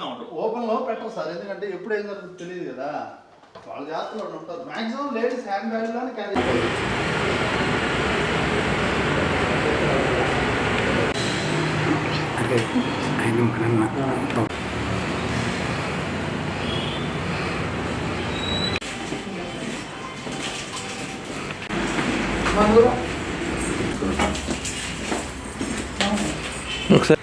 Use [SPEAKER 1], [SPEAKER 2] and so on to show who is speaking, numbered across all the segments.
[SPEAKER 1] ఓపెన్గా ఉండవు
[SPEAKER 2] ఓపెన్లో పెట్టరు సార్. ఎందుకంటే ఎప్పుడు ఏం జరుగుతుందో తెలియదు కదా. వాళ్ళ జాతరలో ఉంటారు. మాక్సిమం లేడీస్ హ్యాండ్ బ్యాగ్లోనే క్యారీ
[SPEAKER 3] ఆయన మన ఒకసారి.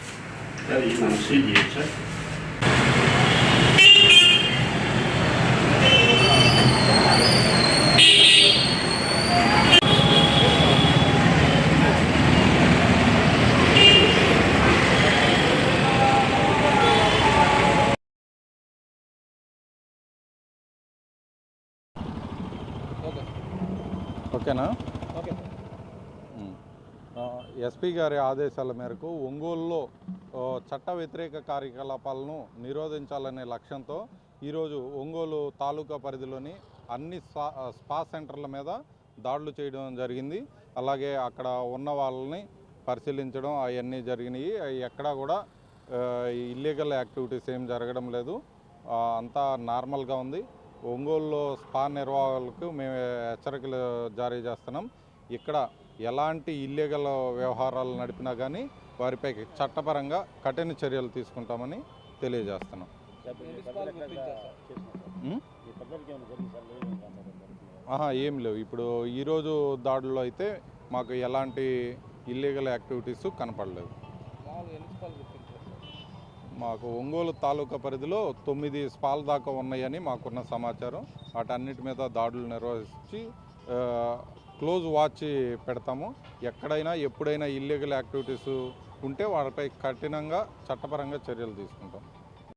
[SPEAKER 4] ఓకేనా. ఆ, ఎస్పీ గారి ఆదేశాల మేరకు ఒంగోలులో చట్ట వ్యతిరేక కార్యకలాపాలను నిరోధించాలనే లక్ష్యంతో ఈరోజు ఒంగోలు తాలూకా పరిధిలోని అన్ని స్పా స్పా సెంటర్ల మీద దాడులు చేయడం జరిగింది. అలాగే అక్కడ ఉన్న వాళ్ళని పరిశీలించడం అవన్నీ జరిగినాయి. ఎక్కడా కూడా ఇల్లీగల్ యాక్టివిటీస్ ఏం జరగడం లేదు. అంతా నార్మల్గా ఉంది. ఒంగోలులో స్పా నిర్వాహకులకు మేము హెచ్చరికలు జారీ చేస్తున్నాం. ఇక్కడ ఎలాంటి ఇల్లీగల్ వ్యవహారాలు నడిపినా కానీ వారిపై చట్టపరంగా కఠిన చర్యలు తీసుకుంటామని తెలియజేస్తున్నాం. ఆహా ఏం లేవు. ఇప్పుడు ఈరోజు దాడుల్లో అయితే మాకు ఎలాంటి ఇల్లీగల్ యాక్టివిటీస్ కనపడలేదు. మాకు ఒంగోలు తాలూకా పరిధిలో తొమ్మిది స్పాల్ దాకా ఉన్నాయని మాకున్న సమాచారం. వాటన్నిటి మీద దాడులు నిర్వహించి క్లోజ్ వాచ్ పెడతాము. ఎక్కడైనా ఎప్పుడైనా ఇల్లీగల్ యాక్టివిటీస్ ఉంటే వాటిపై కఠినంగా చట్టపరంగా చర్యలు తీసుకుంటాం.